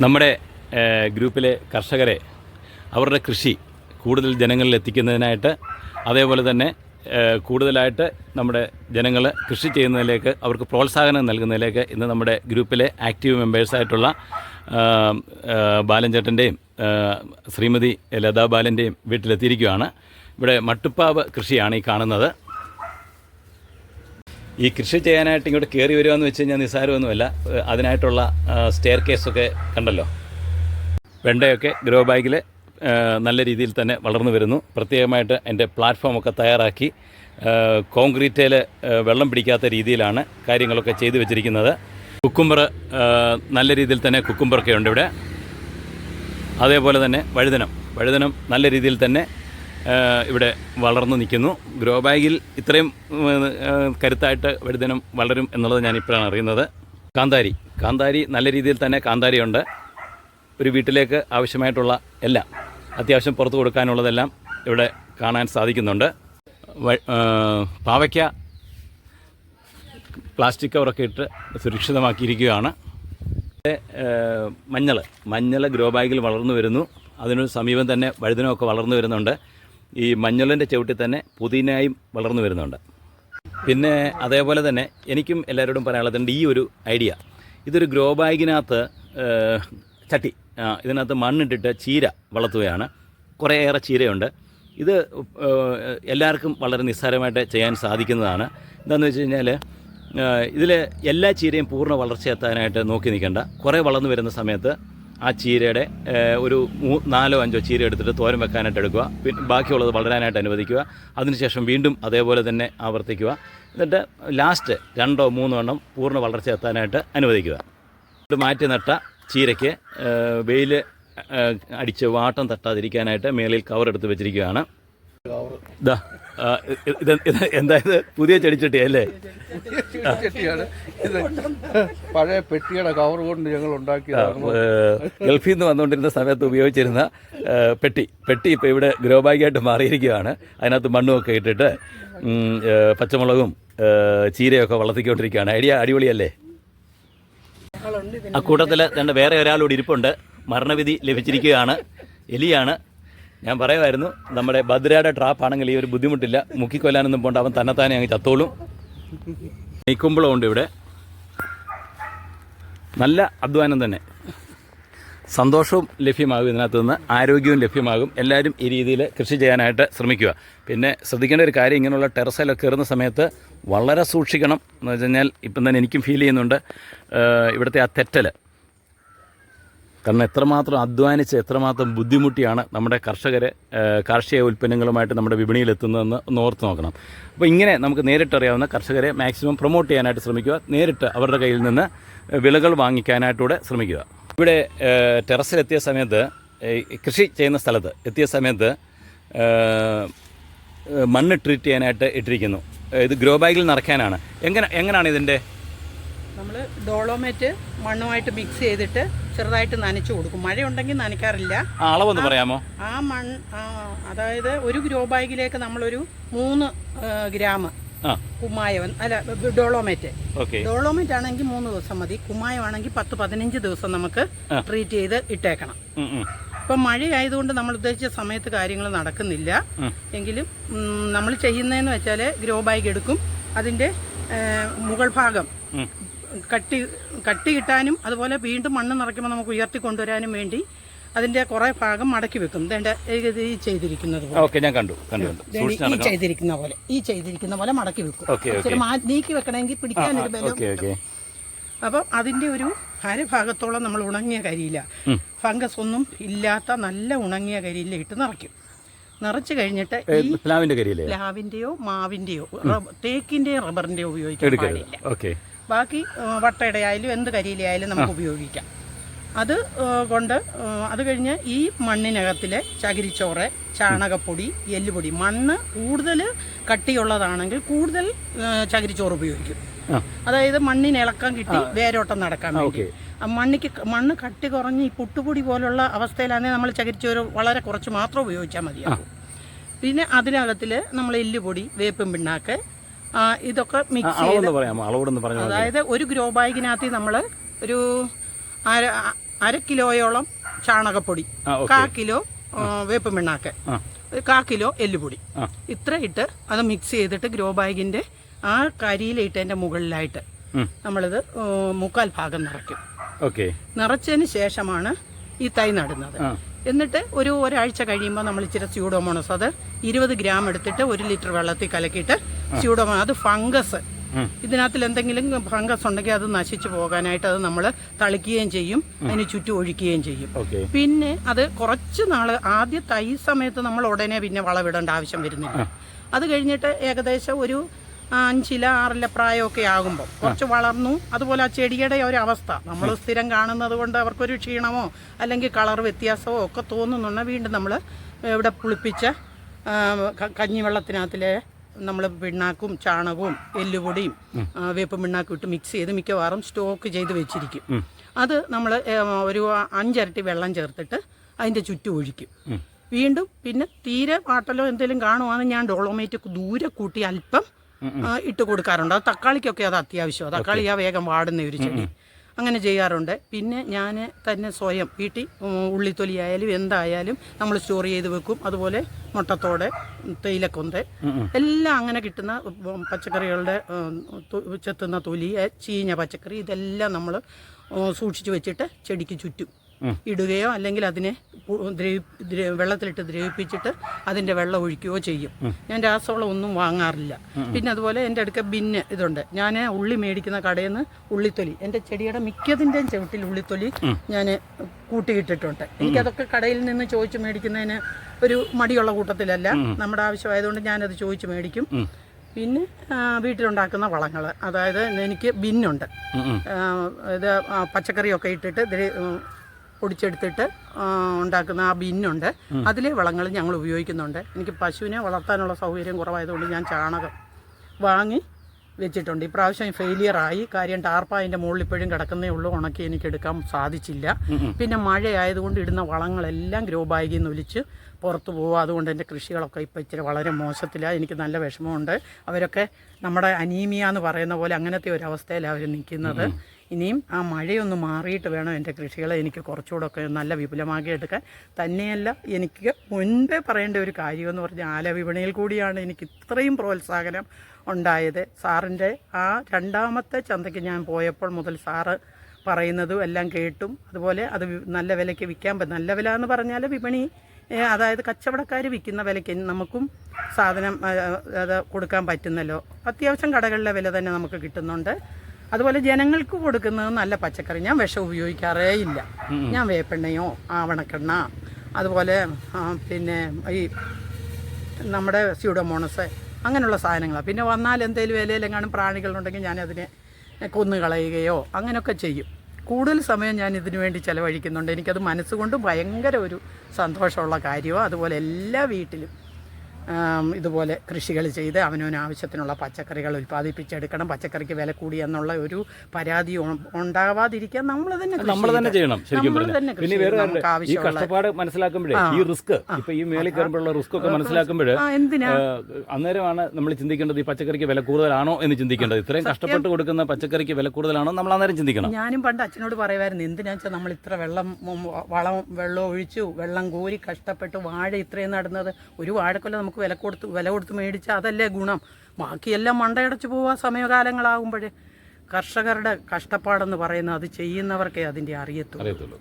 നമ്മുടെ ഗ്രൂപ്പിലെ കർഷകരെ അവരുടെ കൃഷി കൂടുതൽ ജനങ്ങളിൽ എത്തിക്കുന്നതിനായിട്ട് അതേപോലെ തന്നെ കൂടുതലായിട്ട് നമ്മുടെ ജനങ്ങൾ കൃഷി ചെയ്യുന്നതിലേക്ക് അവർക്ക് പ്രോത്സാഹനം നൽകുന്നതിലേക്ക് ഇന്ന് നമ്മുടെ ഗ്രൂപ്പിലെ ആക്റ്റീവ് മെമ്പേഴ്സായിട്ടുള്ള ബാലൻചേട്ടന്റെയും ബാലൻ ചേട്ടന്റെയും ശ്രീമതി ലതാ ബാലന്റെയും വീട്ടിലെത്തിയിരിക്കുകയാണ്. ഇവിടെ മട്ടുപ്പാവ് കൃഷിയാണ് ഈ കാണുന്നത്. ഈ കൃഷി ചെയ്യാനായിട്ട് ഇങ്ങോട്ട് കയറി വരിക എന്ന് വെച്ച് കഴിഞ്ഞാൽ നിസ്സാരമൊന്നുമല്ല. അതിനായിട്ടുള്ള സ്റ്റെയർ കേസൊക്കെ കണ്ടല്ലോ. വെണ്ടയൊക്കെ ഗ്രോ ബാഗിൽ നല്ല രീതിയിൽ തന്നെ വളർന്നു വരുന്നു. പ്രത്യേകമായിട്ട് എന്റെ പ്ലാറ്റ്ഫോമൊക്കെ തയ്യാറാക്കി. കോൺക്രീറ്റിൽ വെള്ളം പിടിക്കാത്ത രീതിയിലാണ് കാര്യങ്ങളൊക്കെ ചെയ്തു വെച്ചിരിക്കുന്നത്. കുക്കുംബർ നല്ല രീതിയിൽ തന്നെ കുക്കുംബറൊക്കെ ഉണ്ട് ഇവിടെ. അതേപോലെ തന്നെ വഴുതനം. വഴുതനം നല്ല രീതിയിൽ തന്നെ ഇവിടെ വളർന്നു നിൽക്കുന്നു. ഗ്രോ ബാഗിൽ ഇത്രയും കരുത്തായിട്ട് വഴുതനം വളരും എന്നുള്ളത് ഞാൻ ഇപ്പോഴാണ് അറിയുന്നത്. കാന്താരി. കാന്താരി നല്ല രീതിയിൽ തന്നെ കാന്താരിയുണ്ട്. ഒരു വീട്ടിലേക്ക് ആവശ്യമായിട്ടുള്ള എല്ലാം അത്യാവശ്യം പുറത്ത് കൊടുക്കാനുള്ളതെല്ലാം ഇവിടെ കാണാൻ സാധിക്കുന്നുണ്ട്. പാവയ്ക്ക പ്ലാസ്റ്റിക് കവറൊക്കെ ഇട്ട് സുരക്ഷിതമാക്കിയിരിക്കുകയാണ്. മഞ്ഞൾ മഞ്ഞൾ ഗ്രോ ബാഗിൽ വളർന്നു വരുന്നു. അതിനു സമീപം തന്നെ വഴുതനമൊക്കെ വളർന്നു വരുന്നുണ്ട്. ഈ മഞ്ഞളിന്റെ ചവിട്ടിൽ തന്നെ പുതിനയും വളർന്നു വരുന്നുണ്ട്. പിന്നെ അതേപോലെ തന്നെ എനിക്കും എല്ലാവരോടും പറയാനുള്ളതുണ്ട് ഈ ഒരു ഐഡിയ. ഇതൊരു ഗ്രോ ബാഗിനകത്ത് ചട്ടി ഇതിനകത്ത് മണ്ണിട്ടിട്ട് ചീര വളർത്തുകയാണ്. കുറേയേറെ ചീരയുണ്ട്. ഇത് എല്ലാവർക്കും വളരെ നിസ്സാരമായിട്ട് ചെയ്യാൻ സാധിക്കുന്നതാണ്. എന്താണെന്ന് വെച്ച് കഴിഞ്ഞാൽ ഇതിൽ എല്ലാ ചീരയും പൂർണ വളർച്ചയെത്താനായിട്ട് നോക്കി നിൽക്കേണ്ട. കുറേ വളർന്നു വരുന്ന സമയത്ത് ആ ചീരയുടെ ഒരു നാലോ അഞ്ചോ ചീര എടുത്തിട്ട് തോരൻ വെക്കാനായിട്ട് എടുക്കുക. പിന്നെ ബാക്കിയുള്ളത് വളരാനായിട്ട് അനുവദിക്കുക. അതിനുശേഷം വീണ്ടും അതേപോലെ തന്നെ ആവർത്തിക്കുക. എന്നിട്ട് ലാസ്റ്റ് രണ്ടോ മൂന്നോ എണ്ണം പൂർണ വളർച്ച എത്താനായിട്ട് അനുവദിക്കുക. മാറ്റി നട്ട ചീരയ്ക്ക് വെയിൽ അടിച്ച് വാട്ടം തട്ടാതിരിക്കാനായിട്ട് മേളിൽ കവർ എടുത്ത് വെച്ചിരിക്കുകയാണ്. ഇതാ ആ, ഇത് ഇത് ഇത് എന്താ ഇത് പുതിയ ചെടിച്ചട്ടിയല്ലേ അല്ലേ? ഇത് പഴയ പെട്ടിയുടെ കവർ കൊണ്ട് ഞങ്ങൾ ഉണ്ടാക്കിയതാണ് ഗൾഫിൽ നിന്ന് വന്നുകൊണ്ടിരുന്ന സമയത്ത് ഉപയോഗിച്ചിരുന്ന പെട്ടി. പെട്ടി ഇപ്പോൾ ഇവിടെ ഗ്രോ ബാഗായിട്ട് മാറിയിരിക്കുകയാണ്. അതിനകത്ത് മണ്ണുമൊക്കെ ഇട്ടിട്ട് പച്ചമുളകും ചീരയൊക്കെ വളർത്തിക്കൊണ്ടിരിക്കുകയാണ്. ഐഡിയ അടിപൊളിയല്ലേ? ആ കൂട്ടത്തിൽ രണ്ട് വേറെ ഒരാളോട് ഇരിപ്പുണ്ട്. മരണവിധി ലഭിച്ചിരിക്കുകയാണ്. എലിയാണ്. ഞാൻ പറയുമായിരുന്നു നമ്മുടെ ഭദ്രയുടെ ട്രാപ്പാണെങ്കിൽ ഈ ഒരു ബുദ്ധിമുട്ടില്ല. മുക്കിക്കൊല്ലാനൊന്നും പോണ്ട അവൻ തന്നെത്താനെ അങ്ങ് ചത്തോളും. നെയ്ക്കുമ്പളമുണ്ട് ഇവിടെ. നല്ല അധ്വാനം തന്നെ. സന്തോഷവും ലഭ്യമാകും ഇതിനകത്ത് നിന്ന് ആരോഗ്യവും ലഭ്യമാകും. എല്ലാവരും ഈ രീതിയിൽ കൃഷി ചെയ്യാനായിട്ട് ശ്രമിക്കുക. പിന്നെ ശ്രദ്ധിക്കേണ്ട ഒരു കാര്യം ഇങ്ങനെയുള്ള ടെറസിലൊക്കെ കയറുന്ന സമയത്ത് വളരെ സൂക്ഷിക്കണം എന്ന് വെച്ച് കഴിഞ്ഞാൽ ഇപ്പം തന്നെ എനിക്കും ഫീൽ ചെയ്യുന്നുണ്ട്. ഇവിടുത്തെ ആ തെറ്റൽ കാരണം എത്രമാത്രം അധ്വാനിച്ച് എത്രമാത്രം ബുദ്ധിമുട്ടിയാണ് നമ്മുടെ കർഷകരെ കാർഷിക ഉൽപ്പന്നങ്ങളുമായിട്ട് നമ്മുടെ വിപണിയിൽ എത്തുന്നതെന്ന് ഓർത്ത് നോക്കണം. അപ്പോൾ ഇങ്ങനെ നമുക്ക് നേരിട്ടറിയാവുന്ന കർഷകരെ മാക്സിമം പ്രൊമോട്ട് ചെയ്യാനായിട്ട് ശ്രമിക്കുക. നേരിട്ട് അവരുടെ കയ്യിൽ നിന്ന് വിളകൾ വാങ്ങിക്കാനായിട്ടൂടെ ശ്രമിക്കുക. ഇവിടെ ടെറസിലെത്തിയ സമയത്ത് കൃഷി ചെയ്യുന്ന സ്ഥലത്ത് എത്തിയ സമയത്ത് മണ്ണ് ട്രീറ്റ് ചെയ്യാനായിട്ട് ഇട്ടിരിക്കുന്നു. ഇത് ഗ്രോ ബാഗിൽ നിറയ്ക്കാനാണ് എങ്ങനെ എങ്ങനെയാണ് ഇതിന്റെ നമ്മൾ ഡോളോമേറ്റ് മണ്ണുമായിട്ട് മിക്സ് ചെയ്തിട്ട് ചെറുതായിട്ട് നനച്ചു കൊടുക്കും. മഴയുണ്ടെങ്കിൽ നനയ്ക്കാറില്ല. അളവൊന്ന് പറയാമോ? ആ ആ, അതായത് ഒരു ഗ്രോ ബാഗിലേക്ക് നമ്മളൊരു മൂന്ന് ഗ്രാം കുമ്മായം അല്ല ഡോളോമേറ്റ്. ഡോളോമേറ്റ് ആണെങ്കിൽ മൂന്ന് ദിവസം മതി. കുമ്മായം ആണെങ്കിൽ പത്ത് പതിനഞ്ച് ദിവസം നമുക്ക് ട്രീറ്റ് ചെയ്ത് ഇട്ടേക്കണം. ഇപ്പം മഴയായതുകൊണ്ട് നമ്മൾ ഉദ്ദേശിച്ച സമയത്ത് കാര്യങ്ങൾ നടക്കുന്നില്ല. എങ്കിലും നമ്മൾ ചെയ്യുന്നതെന്ന് വെച്ചാൽ ഗ്രോ ബാഗ് എടുക്കും. അതിന്റെ മുകൾ ഭാഗം. കട്ടി കട്ടി കിട്ടാനും അതുപോലെ വീണ്ടും മണ്ണ് നിറയ്ക്കുമ്പോൾ നമുക്ക് ഉയർത്തി കൊണ്ടുവരാനും വേണ്ടി അതിന്റെ കുറെ ഭാഗം മടക്കി വെക്കും. ഈ ചെയ്തിരിക്കുന്നത് പോലെ. ഞാൻ കണ്ടു ഈ ചെയ്തിരിക്കുന്ന പോലെ ഈ ചെയ്തിരിക്കുന്ന പോലെ മടക്കി വെക്കും. നീക്കി വെക്കണമെങ്കിൽ പിടിക്കാനൊരു ബലം ഓക്കെ അതിന്റെ അപ്പം അതിന്റെ ഒരു അരഭാഗത്തോളം നമ്മൾ ഉണങ്ങിയ കരിയില ഫംഗസ് ഒന്നും ഇല്ലാത്ത നല്ല ഉണങ്ങിയ കരിയില ഇട്ട് നിറയ്ക്കും. നിറച്ചു കഴിഞ്ഞിട്ട് ഈ മാവിന്റെയോ തേക്കിന്റെയോ റബ്ബറിന്റെയോ ഉപയോഗിക്കാൻ പാടില്ല. ബാക്കി വട്ടയുടെ വട്ടയുടെയായാലും എന്ത് കരിയിലായാലും നമുക്ക് ഉപയോഗിക്കാം. അത് കൊണ്ട് അത് കഴിഞ്ഞ് ഈ മണ്ണിനകത്തിലെ ചകിരിച്ചോറ് ചാണകപ്പൊടി എല്ലുപൊടി മണ്ണ് കൂടുതൽ കട്ടിയുള്ളതാണെങ്കിൽ കൂടുതൽ ചകിരിച്ചോറ് ഉപയോഗിക്കും. അതായത് മണ്ണിന് ഇളക്കം കിട്ടി വേരോട്ടം നടക്കാൻ വേണ്ടി. മണ്ണിക്ക് മണ്ണ് കട്ടി കുറഞ്ഞ് ഈ പുട്ടുപൊടി പോലുള്ള അവസ്ഥയിലാണെങ്കിൽ നമ്മൾ ചകിരിച്ചോറ് വളരെ കുറച്ച് മാത്രം ഉപയോഗിച്ചാൽ മതിയാകും. പിന്നെ അതിനകത്തിൽ നമ്മൾ എല്ലുപൊടി വേപ്പും പിണ്ണാക്ക് ഇതൊക്കെ മിക്സ് ചെയ്ത് പറയാമോ? പറഞ്ഞു അതായത് ഒരു ഗ്രോ ബാഗിനകത്ത് നമ്മൾ ഒരു അര അര കിലോയോളം ചാണകപ്പൊടി കാ കിലോ വേപ്പ് മിണ്ണാക്ക് കാ കിലോ എല്ലുപൊടി. ഇത്ര ഇട്ട് അത് മിക്സ് ചെയ്തിട്ട് ഗ്രോ ബാഗിന്റെ ആ കരിയിലിട്ടതിന്റെ മുകളിലായിട്ട്. നമ്മളിത് മുക്കാൽ ഭാഗം നിറയ്ക്കും. ഓക്കെ. നിറച്ചതിന് ശേഷമാണ് ഈ തൈ നടുന്നത്. എന്നിട്ട് ഒരു ഒരാഴ്ച കഴിയുമ്പോൾ നമ്മൾ ഇച്ചിരി സ്യൂഡോമോണസ് അത് ഇരുപത് ഗ്രാം എടുത്തിട്ട് ഒരു ലിറ്റർ വെള്ളത്തിൽ കലക്കിയിട്ട് സ്യൂഡോമോ അത് ഫംഗസ്. ഇതിനകത്തിൽ എന്തെങ്കിലും ഫംഗസ് ഉണ്ടെങ്കിൽ അത് നശിച്ചു പോകാനായിട്ട് അത് നമ്മൾ തളിക്കുകയും ചെയ്യും അതിന് ചുറ്റും ഒഴിക്കുകയും ചെയ്യും. പിന്നെ അത് കുറച്ച് നാൾ ആദ്യ തൈ സമയത്ത് നമ്മൾ ഉടനെ പിന്നെ വളവിടേണ്ട ആവശ്യം വരുന്നില്ല. അത് കഴിഞ്ഞിട്ട് ഏകദേശം ഒരു അഞ്ചില ആറില പ്രായമൊക്കെ ആകുമ്പോൾ കുറച്ച് വളർന്നു. അതുപോലെ ആ ചെടിയുടെ ഒരു അവസ്ഥ നമ്മൾ സ്ഥിരം കാണുന്നത് കൊണ്ട് അവർക്കൊരു ക്ഷീണമോ അല്ലെങ്കിൽ കളർ വ്യത്യാസമോ ഒക്കെ തോന്നുന്നുണ്ടെങ്കിൽ വീണ്ടും നമ്മൾ ഇവിടെ പുളിപ്പിച്ച കഞ്ഞിവെള്ളത്തിനകത്തിലെ നമ്മൾ പിണ്ണാക്കും ചാണകവും എല്ലുപൊടിയും വേപ്പ് പിണ്ണാക്കും ഇട്ട് മിക്സ് ചെയ്ത് മിക്കവാറും സ്റ്റോക്ക് ചെയ്ത് വെച്ചിരിക്കും. അത് നമ്മൾ ഒരു അഞ്ചരട്ടി വെള്ളം ചേർത്തിട്ട് അതിന്റെ ചുറ്റും ഒഴിക്കും. വീണ്ടും പിന്നെ തീരെ വാട്ടലോ എന്തെങ്കിലും കാണുവാണെങ്കിൽ ഞാൻ ഡോളോമേറ്റ് ദൂരെ കൂട്ടി അല്പം ഇട്ട് കൊടുക്കാറുണ്ട്. അത് തക്കാളിക്കൊക്കെ അത് അത്യാവശ്യമാണ് തക്കാളി ആ വേഗം വാടുന്ന ഒരു ചെടി. അങ്ങനെ ചെയ്യാറുണ്ട്. പിന്നെ ഞാൻ തന്നെ സ്വയം വീട്ടിൽ ഉള്ളിത്തൊലി ആയാലും എന്തായാലും നമ്മൾ സ്റ്റോർ ചെയ്ത് വെക്കും. അതുപോലെ മുട്ടത്തോടെ തേയിലക്കൊന്ത്. എല്ലാം അങ്ങനെ കിട്ടുന്ന പച്ചക്കറികളുടെ ചെത്തുന്ന തൊലി ചീഞ്ഞ പച്ചക്കറി ഇതെല്ലാം നമ്മൾ സൂക്ഷിച്ചു വെച്ചിട്ട് ചെടിക്ക് ചുറ്റും. ഇടുകയോ അല്ലെങ്കിൽ അതിനെ വെള്ളത്തിലിട്ട് ദ്രവിപ്പിച്ചിട്ട് അതിന്റെ വെള്ളം ഒഴിക്കുകയോ ചെയ്യും. ഞാൻ രാസവളം ഒന്നും വാങ്ങാറില്ല. പിന്നെ അതുപോലെ എന്റെ അടുക്ക ബിന്ന് ഇതുണ്ട്. ഞാൻ ഉള്ളി മേടിക്കുന്ന കടയിൽ നിന്ന് ഉള്ളിത്തൊലി. എന്റെ ചെടിയുടെ മിക്കതിന്റെയും ചവിട്ടിൽ ഉള്ളിത്തൊലി ഞാൻ കൂട്ടിയിട്ടിട്ടുണ്ട്. എനിക്കതൊക്കെ കടയിൽ നിന്ന് ചോദിച്ച് മേടിക്കുന്നതിന് ഒരു മടിയുള്ള കൂട്ടത്തിലല്ല. നമ്മുടെ ആവശ്യമായതുകൊണ്ട് ഞാനത് ചോദിച്ച് മേടിക്കും. പിന്നെ വീട്ടിലുണ്ടാക്കുന്ന വളങ്ങൾ അതായത് എനിക്ക് ബിന്നുണ്ട്. ഇത് പച്ചക്കറിയൊക്കെ ഇട്ടിട്ട് പൊടിച്ചെടുത്തിട്ട് ഉണ്ടാക്കുന്ന ആ ബിന്നുണ്ട്. അതിലെ വളങ്ങൾ ഞങ്ങൾ ഉപയോഗിക്കുന്നുണ്ട്. എനിക്ക് പശുവിനെ വളർത്താനുള്ള സൗകര്യം കുറവായതുകൊണ്ട് ഞാൻ ചാണകം വാങ്ങി വെച്ചിട്ടുണ്ട്. ഇപ്രാവശ്യം ഫെയിലിയർ ആയി. കാര്യം ടാർപ്പായിന്റെ മുകളിൽ ഇപ്പോഴും കിടക്കുന്നേ ഉള്ളൂ. ഉണക്കി എനിക്ക് എടുക്കാൻ സാധിച്ചില്ല. പിന്നെ മഴയായതുകൊണ്ട് ഇടുന്ന വളങ്ങളെല്ലാം ഗ്രോ ബാഗിൽ നിന്ന് ഒലിച്ച് പുറത്തു പോകും അതുകൊണ്ട് എന്റെ കൃഷികളൊക്കെ ഇപ്പോൾ ഇച്ചിരി വളരെ മോശത്തിലാണ് എനിക്ക് നല്ല വിഷമമുണ്ട്. അവരൊക്കെ നമ്മുടെ അനീമിയ എന്ന് പറയുന്ന പോലെ അങ്ങനത്തെ ഒരു അവസ്ഥയിലാണ് അവർ നിൽക്കുന്നത്. ഇനിയും ആ മഴയൊന്ന് മാറിയിട്ട് വേണം എന്റെ കൃഷികളെ എനിക്ക് കുറച്ചുകൂടെ ഒക്കെ നല്ല വിപുലമാക്കി എടുക്കാൻ തന്നെയല്ല എനിക്ക് മുൻപേ പറയേണ്ട ഒരു കാര്യമെന്ന് പറഞ്ഞാൽ ആല വിപണിയിൽ കൂടിയാണ് എനിക്ക് ഇത്രയും പ്രോത്സാഹനം ഉണ്ടായത്. സാറിന്റെ ആ രണ്ടാമത്തെ ചന്തയ്ക്ക് ഞാൻ പോയപ്പോൾ മുതൽ സാറ് പറയുന്നതും എല്ലാം കേട്ടും. അതുപോലെ അത് നല്ല വിലയ്ക്ക് വിൽക്കാൻ നല്ല വില എന്ന് പറഞ്ഞാൽ വിപണി അതായത് കച്ചവടക്കാർ വിൽക്കുന്ന വിലയ്ക്ക് നമുക്കും സാധനം അത് കൊടുക്കാൻ പറ്റുന്നല്ലോ. അത്യാവശ്യം കടകളിലെ വില തന്നെ നമുക്ക് കിട്ടുന്നുണ്ട്. അതുപോലെ ജനങ്ങൾക്ക് കൊടുക്കുന്നത് നല്ല പച്ചക്കറി. ഞാൻ വിഷം ഉപയോഗിക്കാറേ ഇല്ല. ഞാൻ വേപ്പെണ്ണയോ ആവണക്കെണ്ണ അതുപോലെ പിന്നെ ഈ നമ്മുടെ സ്യൂഡോമോണസ് അങ്ങനെയുള്ള സാധനങ്ങളാണ് പിന്നെ വന്നാൽ എന്തെങ്കിലും വിലയിലെങ്ങാനും പ്രാണികളുണ്ടെങ്കിൽ ഞാനതിനെ അതിനെ കൊന്നു കളയുകയോ അങ്ങനെയൊക്കെ ചെയ്യും. കൂടുതൽ സമയം ഞാൻ ഇതിനു വേണ്ടി ചിലവഴിക്കുന്നുണ്ട്. എനിക്കത് മനസ്സുകൊണ്ട് ഭയങ്കര ഒരു സന്തോഷമുള്ള കാര്യമാണ് അതുപോലെ എല്ലാ വീട്ടിലും ഇതുപോലെ കൃഷികൾ ചെയ്ത് അവനവന് ആവശ്യത്തിനുള്ള പച്ചക്കറികൾ ഉൽപ്പാദിപ്പിച്ചെടുക്കണം. പച്ചക്കറിക്ക് വില കൂടി എന്നുള്ള ഒരു പരാതി ഉണ്ടാവാതിരിക്കാൻ നമ്മൾ തന്നെ നമ്മൾ തന്നെ ചെയ്യണം ശരിക്കും പിന്നെ വേറെ ഈ കഷ്ടപ്പാട് മനസ്സിലാക്കുമ്പോഴേ ഈ റിസ്ക് ഇപ്പൊ ഈ മേളിൽ കയറുമ്പോഴുള്ള റിസ്ക് ഒക്കെ മനസ്സിലാക്കുമ്പോൾ അന്നേരമാണ് നമ്മൾ ചിന്തിക്കേണ്ടത് ഈ പച്ചക്കറിക്ക് വില കൂടുതലാണോ എന്ന് ചിന്തിക്കേണ്ടത്. ഇത്രയും കഷ്ടപ്പെട്ട് കൊടുക്കുന്ന പച്ചക്കറിക്ക് വില കൂടുതലാണോ നമ്മൾ അന്നേരം ചിന്തിക്കണം. ഞാനും പണ്ട് അച്ഛനോട് പറയുമായിരുന്നു എന്തിനാ വെച്ചാൽ നമ്മൾ ഇത്ര വെള്ളം വളം വെള്ളം ഒഴിച്ചു വെള്ളം കോരി കഷ്ടപ്പെട്ട് വാഴ ഇത്രയും നടന്നത് ഒരു വാഴക്കൊല്ല നമുക്ക് വില കൊടുത്ത് വില കൊടുത്ത് മേടിച്ചാൽ അതല്ലേ ഗുണം. ബാക്കിയെല്ലാം മണ്ടയടച്ച് പോവാ സമയകാലങ്ങളാകുമ്പോഴേ കർഷകരുടെ കഷ്ടപ്പാടെന്ന് പറയുന്നത് അത് ചെയ്യുന്നവർക്കേ അതിന്റെ അറിയത്തുള്ളൂ.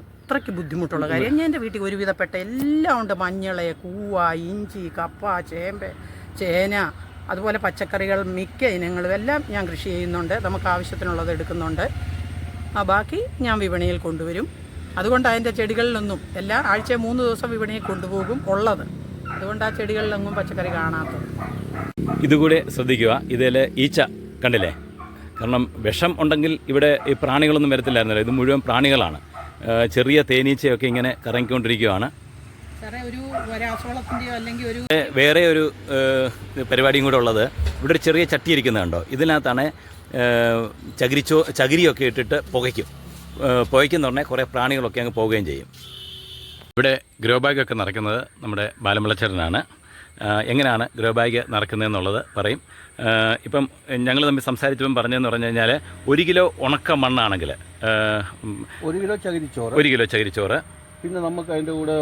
അത്രയ്ക്ക് ബുദ്ധിമുട്ടുള്ള കാര്യം. ഞാൻ എന്റെ വീട്ടിൽ ഒരുവിധപ്പെട്ട എല്ലാം ഉണ്ട്. മഞ്ഞൾ കൂവ ഇഞ്ചി കപ്പ ചേമ്പ് ചേന അതുപോലെ പച്ചക്കറികൾ മിക്ക ഇനങ്ങളും എല്ലാം ഞാൻ കൃഷി ചെയ്യുന്നുണ്ട്. നമുക്ക് ആവശ്യത്തിനുള്ളത് എടുക്കുന്നുണ്ട്. ആ ബാക്കി ഞാൻ വിപണിയിൽ കൊണ്ടുവരും. അതുകൊണ്ട് അതിന്റെ ചെടികളിലൊന്നും എല്ലാ ആഴ്ച മൂന്ന് ദിവസം വിപണിയിൽ കൊണ്ടുപോകും ഉള്ളത്. അതുകൊണ്ട് ആ ചെടികളിലൊന്നും പച്ചക്കറി കാണാത്തത്. ഇതുകൂടെ ശ്രദ്ധിക്കുക. ഇതിൽ ഈച്ച കണ്ടില്ലേ? കാരണം വിഷം ഉണ്ടെങ്കിൽ ഇവിടെ ഈ പ്രാണികളൊന്നും വരത്തില്ലായിരുന്നല്ലോ. ഇത് മുഴുവൻ പ്രാണികളാണ്. ചെറിയ തേനീച്ചയൊക്കെ ഇങ്ങനെ കറങ്ങിക്കൊണ്ടിരിക്കുകയാണ്. ഒരു വേറെ ഒരു പരിപാടിയും കൂടെ ഉള്ളത്. ഇവിടെ ഒരു ചെറിയ ചട്ടി ഇരിക്കുന്നുണ്ടോ ഇതിനകത്താണ് ചകിരിച്ചോ ചകിരിയൊക്കെ ഇട്ടിട്ട് പുകയ്ക്കും. പുകയ്ക്കുന്ന പറഞ്ഞാൽ കുറേ പ്രാണികളൊക്കെ അങ്ങ് പോവുകയും ചെയ്യും. ഇവിടെ ഗ്രോ ബാഗൊക്കെ നിറയ്ക്കുന്നത് നമ്മുടെ ബാലമുളച്ചേരനാണ് എങ്ങനെയാണ് ഗ്രോ ബാഗ് നടക്കുന്നതെന്നുള്ളത് പറയും. ഇപ്പം ഞങ്ങൾ തമ്മിൽ സംസാരിച്ചപ്പം പറഞ്ഞതെന്ന് പറഞ്ഞു കഴിഞ്ഞാൽ ഒരു കിലോ ഉണക്ക മണ്ണാണെങ്കിൽ ഒരു കിലോ ചകിരിച്ചോറ്. ഒരു കിലോ ചകിരിച്ചോറ്. പിന്നെ നമുക്ക് അതിന്റെ കൂടെ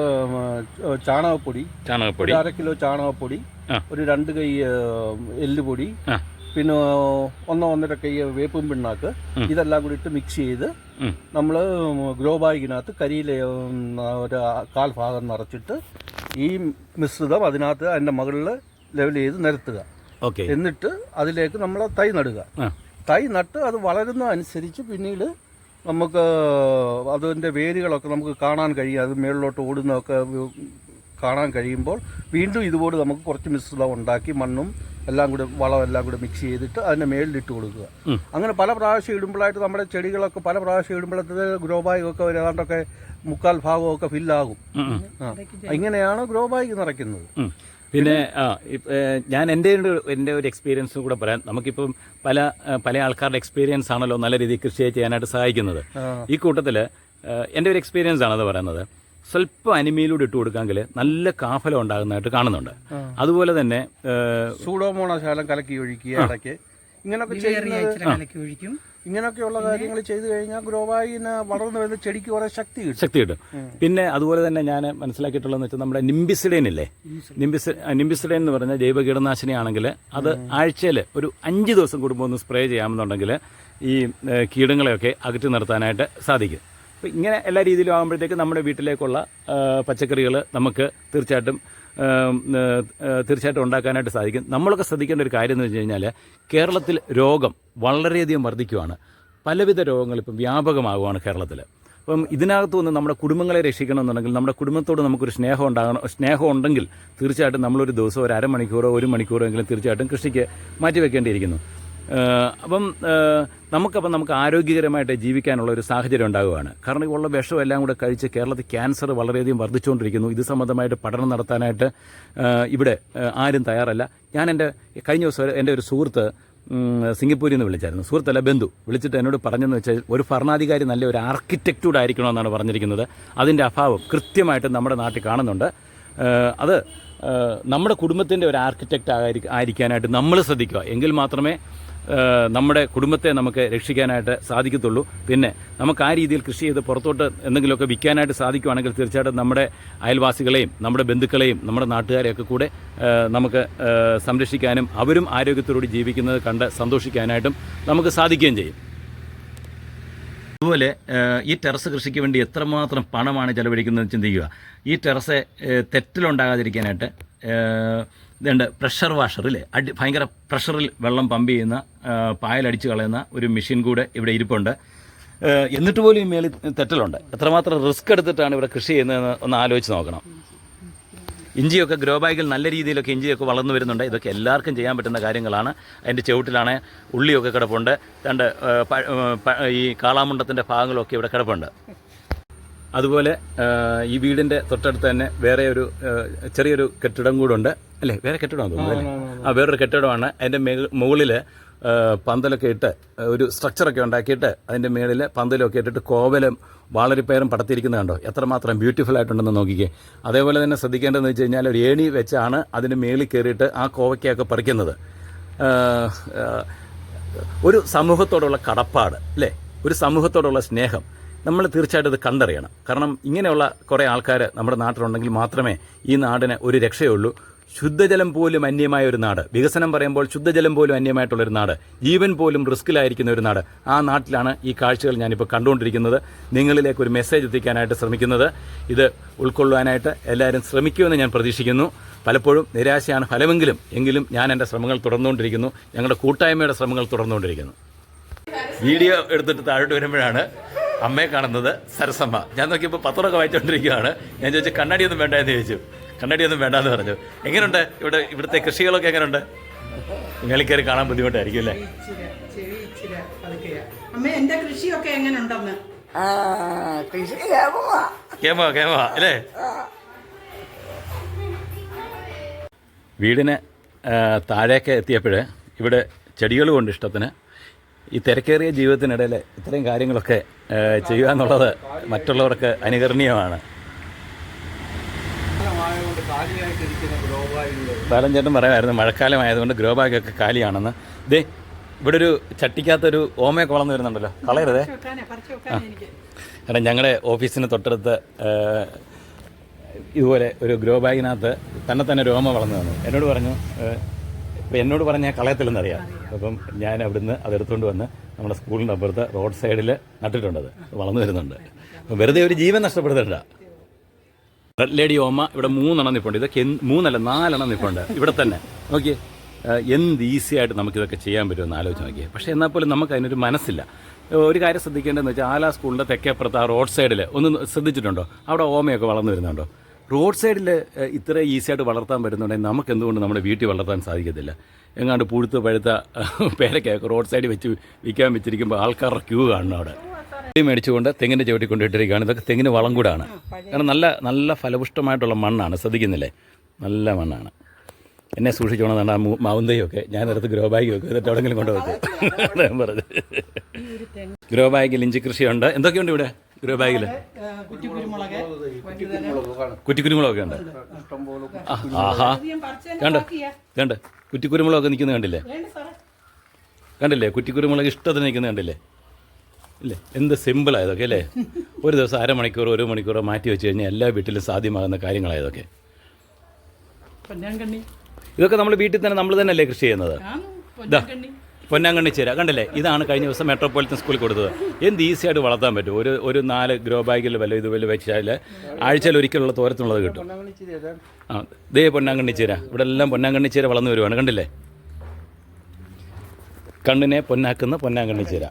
ചാണകപ്പൊടി. ചാണകപ്പൊടി. അര കിലോ ചാണകപ്പൊടി. ഒരു രണ്ട് കൈ എല്ലുപൊടി. പിന്നെ ഒന്നോ ഒന്നര കൈ വേപ്പും പിണ്ണാക്ക് ഇതെല്ലാം കൂടി ഇട്ട് മിക്സ് ചെയ്ത് നമ്മൾ ഗ്രോ ബാഗിനകത്ത് കരിയിലെ ഒരു കാൽ ഭാഗം നിറച്ചിട്ട് ഈ മിശ്രിതം അതിനകത്ത് അതിന്റെ മുകളിൽ ലെവൽ ചെയ്ത് നിരത്തുക. ഓക്കെ. എന്നിട്ട് അതിലേക്ക് നമ്മൾ തൈ നടുക. തൈ നട്ട് അത് വളരുന്ന അനുസരിച്ച് പിന്നീട് നമുക്ക് അതിന്റെ വേരുകളൊക്കെ നമുക്ക് കാണാൻ കഴിയും. അത് മേളിലോട്ട് ഓടുന്നതൊക്കെ കാണാൻ കഴിയുമ്പോൾ വീണ്ടും ഇതുപോലെ നമുക്ക് കുറച്ച് മിശ്രിതം ഉണ്ടാക്കി മണ്ണും എല്ലാം കൂടി വളം എല്ലാം കൂടി മിക്സ് ചെയ്തിട്ട് അതിന്റെ മേളിലിട്ട് കൊടുക്കുക. അങ്ങനെ പല പ്രാവശ്യം ഇടുമ്പോഴായിട്ട് നമ്മുടെ ചെടികളൊക്കെ പല പ്രാവശ്യം ഇടുമ്പോഴത്തേക്ക് ഗ്രോ ബാഗൊക്കെ ഏതാണ്ടൊക്കെ മുക്കാൽ ഭാഗമൊക്കെ ഫില്ലാകും ഇങ്ങനെയാണ് ഗ്രോ ബാഗ് നിറയ്ക്കുന്നത് പിന്നെ ആ ഞാൻ എന്റെ എന്റെ ഒരു എക്സ്പീരിയൻസ് കൂടെ പറയാം. നമുക്കിപ്പം പല പല ആൾക്കാരുടെ എക്സ്പീരിയൻസ് ആണല്ലോ നല്ല രീതിയിൽ കൃഷി ചെയ്യാനായിട്ട് സഹായിക്കുന്നത്. ഈ കൂട്ടത്തിൽ എന്റെ ഒരു എക്സ്പീരിയൻസ് ആണത് പറയുന്നത്. സ്വല്പം അനിമയിലൂടെ ഇട്ട് കൊടുക്കാമെങ്കിൽ നല്ല കാഫലം ഉണ്ടാകുന്നതായിട്ട് കാണുന്നുണ്ട്. അതുപോലെ തന്നെ സൂഡോമോണ സൂഡോമോണശാലം കലക്കി ഒഴിക്കുക ഇടയ്ക്ക്. ചെയ്യുന്നത് ഒഴിക്കും. ഇങ്ങനെയൊക്കെയുള്ള കാര്യങ്ങൾ ചെയ്തു കഴിഞ്ഞാൽ ഗ്രോവായിന് വളർന്നു വരുന്ന ചെടിക്ക് കുറെ ശക്തി കിട്ടും. ശക്തി കിട്ടും പിന്നെ അതുപോലെ തന്നെ ഞാൻ മനസ്സിലാക്കിയിട്ടുള്ളതെന്ന് വെച്ചാൽ നമ്മുടെ നിംബിസിഡേൻ. ഇല്ലേ നിംബിസ് നിംബിസിഡേൻ എന്ന് പറഞ്ഞാൽ ജൈവ കീടനാശിനിയാണെങ്കിൽ അത് ആഴ്ചയിൽ ഒരു അഞ്ച് ദിവസം കൂടുമ്പോൾ ഒന്ന് സ്പ്രേ ചെയ്യാമെന്നുണ്ടെങ്കിൽ ഈ കീടങ്ങളെയൊക്കെ അകറ്റി നിർത്താനായിട്ട് സാധിക്കും. അപ്പോൾ ഇങ്ങനെ എല്ലാ രീതിയിലും ആകുമ്പോഴത്തേക്ക് നമ്മുടെ വീട്ടിലേക്കുള്ള പച്ചക്കറികൾ നമുക്ക് തീർച്ചയായിട്ടും തീർച്ചയായിട്ടും ഉണ്ടാക്കാനായിട്ട് സാധിക്കും. നമ്മളൊക്കെ ശ്രദ്ധിക്കേണ്ട ഒരു കാര്യം എന്ന് വെച്ച് കഴിഞ്ഞാൽ കേരളത്തിൽ രോഗം വളരെയധികം വർദ്ധിക്കുവാണ്. പലവിധ രോഗങ്ങൾ ഇപ്പം വ്യാപകമാകുവാണ് കേരളത്തിൽ അപ്പം ഇതിനകത്ത് നിന്ന് നമ്മുടെ കുടുംബങ്ങളെ രക്ഷിക്കണമെന്നുണ്ടെങ്കിൽ നമ്മുടെ കുടുംബത്തോട് നമുക്കൊരു സ്നേഹം ഉണ്ടാകണം സ്നേഹം ഉണ്ടെങ്കിൽ തീർച്ചയായിട്ടും നമ്മളൊരു ദിവസം ഒരു അരമണിക്കൂറോ ഒരു മണിക്കൂറോ എങ്കിലും തീർച്ചയായിട്ടും കൃഷിക്ക് മാറ്റിവെക്കേണ്ടിയിരിക്കുന്നു. അപ്പം നമുക്കപ്പം നമുക്ക് ആരോഗ്യകരമായിട്ട് ജീവിക്കാനുള്ള ഒരു സാഹചര്യം ഉണ്ടാകുകയാണ് കാരണം ഉള്ള വിഷം എല്ലാം കൂടെ കഴിച്ച് കേരളത്തിൽ ക്യാൻസർ വളരെയധികം വർദ്ധിച്ചുകൊണ്ടിരിക്കുന്നു. ഇത് സംബന്ധമായിട്ട് പഠനം നടത്താനായിട്ട് ഇവിടെ ആരും തയ്യാറല്ല. ഞാൻ എന്റെ കഴിഞ്ഞ ദിവസം എന്റെ ഒരു സുഹൃത്ത് സിംഗപ്പൂരിൽ നിന്ന് വിളിച്ചായിരുന്നു. സുഹൃത്തല്ല ബന്ധു. വിളിച്ചിട്ട് എന്നോട് പറഞ്ഞെന്ന് വെച്ചാൽ ഒരു ഭരണാധികാരി നല്ല ഒരു ആർക്കിടെക്റ്റൂഡ് ആയിരിക്കണമെന്നാണ് പറഞ്ഞിരിക്കുന്നത്. അതിന്റെ അഭാവം കൃത്യമായിട്ട് നമ്മുടെ നാട്ടിൽ കാണുന്നുണ്ട്. അത് നമ്മുടെ കുടുംബത്തിന്റെ ഒരു ആർക്കിടെക്റ്റ് ആയിരി ആയിരിക്കാനായിട്ട് നമ്മൾ ശ്രദ്ധിക്കുക. എങ്കിൽ മാത്രമേ നമ്മുടെ കുടുംബത്തെ നമുക്ക് രക്ഷിക്കാനായിട്ട് സാധിക്കത്തുള്ളൂ. പിന്നെ നമുക്ക് ആ രീതിയിൽ കൃഷി ചെയ്ത് പുറത്തോട്ട് എന്തെങ്കിലുമൊക്കെ വിൽക്കാനായിട്ട് സാധിക്കുവാണെങ്കിൽ തീർച്ചയായിട്ടും നമ്മുടെ അയൽവാസികളെയും നമ്മുടെ ബന്ധുക്കളെയും നമ്മുടെ നാട്ടുകാരെയൊക്കെ കൂടെ നമുക്ക് സംരക്ഷിക്കാനും അവരും ആരോഗ്യത്തോടുകൂടി ജീവിക്കുന്നത് കണ്ട് സന്തോഷിക്കാനായിട്ടും നമുക്ക് സാധിക്കുകയും ചെയ്യും. അതുപോലെ ഈ ടെറസ് കൃഷിക്ക് വേണ്ടി എത്രമാത്രം പണമാണ് ചെലവഴിക്കുന്നത് ചിന്തിക്കുക. ഈ ടെറസ് തെറ്റിലുണ്ടാകാതിരിക്കാനായിട്ട് ഇതുണ്ട് പ്രഷർ വാഷർ ഇല്ലേ അടി ഭയങ്കര പ്രഷറിൽ വെള്ളം പമ്പ് ചെയ്യുന്ന പായലടിച്ച് കളയുന്ന ഒരു മെഷീൻ കൂടെ ഇവിടെ ഇരിപ്പുണ്ട്. എന്നിട്ട് പോലും ഈ മേളിൽ തെറ്റലുണ്ട്. എത്രമാത്രം റിസ്ക് എടുത്തിട്ടാണ് ഇവിടെ കൃഷി ചെയ്യുന്നതെന്ന് ഒന്ന് ആലോചിച്ച് നോക്കണം. ഇഞ്ചിയൊക്കെ ഗ്രോ ബാഗിൽ നല്ല രീതിയിലൊക്കെ ഇഞ്ചിയൊക്കെ വളർന്നു വരുന്നുണ്ട്. ഇതൊക്കെ എല്ലാവർക്കും ചെയ്യാൻ പറ്റുന്ന കാര്യങ്ങളാണ്. അതിന്റെ ചുവട്ടിലാണ് ഉള്ളിയൊക്കെ കിടപ്പുണ്ട്. രണ്ട് ഈ കാളാമുണ്ടത്തിന്റെ ഭാഗങ്ങളൊക്കെ ഇവിടെ കിടപ്പുണ്ട്. അതുപോലെ ഈ വീടിന്റെ തൊട്ടടുത്ത് തന്നെ വേറെ ഒരു ചെറിയൊരു കെട്ടിടം കൂടുണ്ട് അല്ലേ? വേറെ കെട്ടിടമാണ് തോന്നുന്നു അല്ലേ? ആ വേറൊരു കെട്ടിടമാണ്. അതിന്റെ മുകളിൽ പന്തലൊക്കെ ഇട്ട് ഒരു സ്ട്രക്ചറൊക്കെ ഉണ്ടാക്കിയിട്ട് അതിന്റെ മേളിൽ പന്തലൊക്കെ ഇട്ടിട്ട് കോവലം വാളരിപ്പയറും പടത്തിരിക്കുന്നത് കണ്ടോ? എത്രമാത്രം ബ്യൂട്ടിഫുൾ ആയിട്ടുണ്ടെന്ന് നോക്കിക്കേ. അതേപോലെ തന്നെ ശ്രദ്ധിക്കേണ്ടതെന്ന് വെച്ച് കഴിഞ്ഞാൽ ഒരു ഏണി വെച്ചാണ് അതിന് മേളിൽ കയറിയിട്ട് ആ കോവയ്ക്കൊക്കെ പറിക്കുന്നത്. ഒരു സമൂഹത്തോടുള്ള കടപ്പാട് അല്ലേ? ഒരു സമൂഹത്തോടുള്ള സ്നേഹം. നമ്മൾ തീർച്ചയായിട്ടും ഇത് കണ്ടറിയണം. കാരണം ഇങ്ങനെയുള്ള കുറേ ആൾക്കാർ നമ്മുടെ നാട്ടിലുണ്ടെങ്കിൽ മാത്രമേ ഈ നാടിന് ഒരു രക്ഷയുള്ളൂ. ശുദ്ധജലം പോലും അന്യമായ ഒരു നാട്. വികസനം പറയുമ്പോൾ ശുദ്ധജലം പോലും അന്യമായിട്ടുള്ള ഒരു നാട്. ജീവൻ പോലും റിസ്കിലായിരിക്കുന്ന ഒരു നാട്. ആ നാട്ടിലാണ് ഈ കാഴ്ചകൾ ഞാനിപ്പോൾ കണ്ടുകൊണ്ടിരിക്കുന്നത്. നിങ്ങളിലേക്ക് ഒരു മെസ്സേജ് എത്തിക്കാനായിട്ട് ശ്രമിക്കുന്നത്. ഇത് ഉൾക്കൊള്ളുവാനായിട്ട് എല്ലാവരും ശ്രമിക്കുമെന്ന് ഞാൻ പ്രതീക്ഷിക്കുന്നു. പലപ്പോഴും നിരാശയാണ് ഫലമെങ്കിലും എങ്കിലും ഞാൻ എന്റെ ശ്രമങ്ങൾ തുടർന്നുകൊണ്ടിരിക്കുന്നു. ഞങ്ങളുടെ കൂട്ടായ്മയുടെ ശ്രമങ്ങൾ തുടർന്നുകൊണ്ടിരിക്കുന്നു. വീഡിയോ എടുത്തിട്ട് താഴോട്ട് വരുമ്പോഴാണ് അമ്മയെ കാണുന്നത് സരസമ്മ. ഞാൻ നോക്കിയപ്പോൾ പത്രമൊക്കെ വായിച്ചുകൊണ്ടിരിക്കുകയാണ് ഞാൻ ചോദിച്ചു കണ്ണാടിയൊന്നും വേണ്ട എന്ന് ചോദിച്ചു. കണ്ണാടിയൊന്നും വേണ്ടാന്ന് പറഞ്ഞു. എങ്ങനെയുണ്ട് ഇവിടെ ഇവിടുത്തെ കൃഷികളൊക്കെ എങ്ങനെയുണ്ട് നിങ്ങളിൽ കയറി കാണാൻ ബുദ്ധിമുട്ടായിരിക്കും അല്ലേ. അമ്മ എന്റെ കൃഷിയൊക്കെ കൃഷി കേമോ കേമോ അല്ലേ? വീടിന് താഴേക്ക് എത്തിയപ്പോൾ ഇവിടെ ചെടികൾ കൊണ്ട് ഇഷ്ടത്തിന് ഈ തിരക്കേറിയ ജീവിതത്തിനിടയിൽ ഇത്രയും കാര്യങ്ങളൊക്കെ ചെയ്യുക എന്നുള്ളത് മറ്റുള്ളവർക്ക് അനുകരണീയമാണ്. ബാലൻ ചേട്ടൻ പറയുമായിരുന്നു മഴക്കാലമായതുകൊണ്ട് ഗ്രോ ബാഗൊക്കെ കാലിയാണെന്ന്. ദേ ഇവിടെ ഒരു ചട്ടിക്കകത്തൊരു ഓമയൊക്കെ വളർന്നു വരുന്നുണ്ടല്ലോ. കളയരുതേ. കാരണം ഞങ്ങളുടെ ഓഫീസിന് തൊട്ടടുത്ത് ഇതുപോലെ ഒരു ഗ്രോ ബാഗിനകത്ത് തന്നെ തന്നെ ഒരു ഓമ വളർന്നു വന്നു. എന്നോട് പറഞ്ഞു എന്നോട് പറഞ്ഞ കളയത്തില്ലെന്നറിയാം. അപ്പം ഞാൻ അവിടുന്ന് അതെടുത്തുകൊണ്ട് വന്ന് നമ്മുടെ സ്കൂളിന്റെ അപ്പുറത്ത് റോഡ് സൈഡിൽ നട്ടിട്ടുണ്ടത് വളർന്നു വരുന്നുണ്ട്. അപ്പം വെറുതെ ഒരു ജീവൻ നഷ്ടപ്പെടുന്നുണ്ട റെഡ് ലേഡി ഓമ ഇവിടെ മൂന്നെണ്ണം നിൽപ്പുണ്ട് ഇതൊക്കെ മൂന്നല്ല നാലെണ്ണം നിൽപ്പുണ്ട് ഇവിടെ തന്നെ. ഏഹ് എന്ത് ഈസി ആയിട്ട് നമുക്കിതൊക്കെ ചെയ്യാൻ പറ്റുമെന്ന് ആലോചിച്ച് നോക്കിയേ. പക്ഷേ എന്നാൽ പോലും നമുക്ക് അതിനൊരു മനസ്സില്ല. ഒരു കാര്യം ശ്രദ്ധിക്കേണ്ടതെന്ന് വെച്ചാൽ ആലാ സ്കൂളിന്റെ തെക്കേപ്പുറത്ത് ആ റോഡ് സൈഡിൽ ഒന്ന് ശ്രദ്ധിച്ചിട്ടുണ്ടോ? അവിടെ ഓമയൊക്കെ വളർന്നു വരുന്നുണ്ടോ? റോഡ് സൈഡിൽ ഇത്ര ഈസി ആയിട്ട് വളർത്താൻ പറ്റുന്നുണ്ടെങ്കിൽ നമുക്ക് എന്തുകൊണ്ട് നമ്മുടെ വീട്ടിൽ വളർത്താൻ സാധിക്കത്തില്ല? എങ്ങാണ്ട് പുഴുത്ത് പഴുത്ത പേരക്കൊക്കെ റോഡ് സൈഡിൽ വെച്ച് വിൽക്കാൻ വെച്ചിരിക്കുമ്പോൾ ആൾക്കാരുടെ ക്യൂ കാണണം അവിടെ. മേടിച്ചുകൊണ്ട് തെങ്ങിന്റെ ചവിട്ടി കൊണ്ടിട്ടിരിക്കുകയാണ് ഇതൊക്കെ തെങ്ങിന് വളം കൂടാണ്. കാരണം നല്ല നല്ല ഫലപുഷ്ടമായിട്ടുള്ള മണ്ണാണ്. ശ്രദ്ധിക്കുന്നില്ലേ? നല്ല മണ്ണാണ്. എന്നെ സൂക്ഷിച്ചോണം ആ മാവുന്തയൊക്കെ ഞാനെടുത്ത് ഗ്രോ ബാഗ് വെക്കും. എന്നിട്ട് എവിടെങ്കിലും കൊണ്ടുവെക്കും ഞാൻ പറഞ്ഞത്. ഗ്രോ ബാഗിൽ ഇഞ്ചി കൃഷിയുണ്ട്. എന്തൊക്കെയുണ്ട് ഇവിടെ ഗ്രോ ബാഗിൽ കുറ്റി കുരുമുളക് കുറ്റിക്കുരുമുളകൊക്കെ ഉണ്ട്. ആഹാ. കണ്ട്? കണ്ട്? കുറ്റിക്കുരുമുളകൊക്കെ നിൽക്കുന്നത് കണ്ടില്ലേ? കണ്ടില്ലേ? കുറ്റിക്കുരുമുളക് ഇഷ്ടത്തിന് നിൽക്കുന്നത് കണ്ടില്ലേ? ഇല്ലേ? എന്ത് സിമ്പിളായതൊക്കെ അല്ലേ? ഒരു ദിവസം അരമണിക്കൂർ ഒരു മണിക്കൂറോ മാറ്റി വെച്ച് കഴിഞ്ഞാൽ എല്ലാ വീട്ടിലും സാധ്യമാകുന്ന കാര്യങ്ങളായതൊക്കെ ഇതൊക്കെ. നമ്മൾ വീട്ടിൽ തന്നെ നമ്മൾ തന്നെയല്ലേ കൃഷി ചെയ്യുന്നത്? പൊന്നാങ്കണ്ണി. ചേരാ. കണ്ടല്ലേ? കണ്ടില്ലേ ഇതാണ് കഴിഞ്ഞ ദിവസം മെട്രോപൊളിറ്റൻ സ്കൂളിൽ കൊടുത്തത്. എന്ത് ഈസി ആയിട്ട് വളർത്താൻ പറ്റും? ഒരു ഒരു നാല് ഗ്രോ ബാഗിൽ വല്ല ഇതുപോലെ വെച്ചാൽ ആഴ്ചയിൽ ഒരിക്കലുള്ള തോരത്തിനുള്ളത് കിട്ടും. ആ ദേ പൊന്നാങ്കണ്ണി ചേരാ. ഇവിടെ എല്ലാം പൊന്നാങ്കണ്ണി ചേര വളർന്നു വരുവാണ്. കണ്ടില്ലേ? കണ്ണിനെ പൊന്നാക്കുന്ന പൊന്നാങ്കണ്ണി ചീര.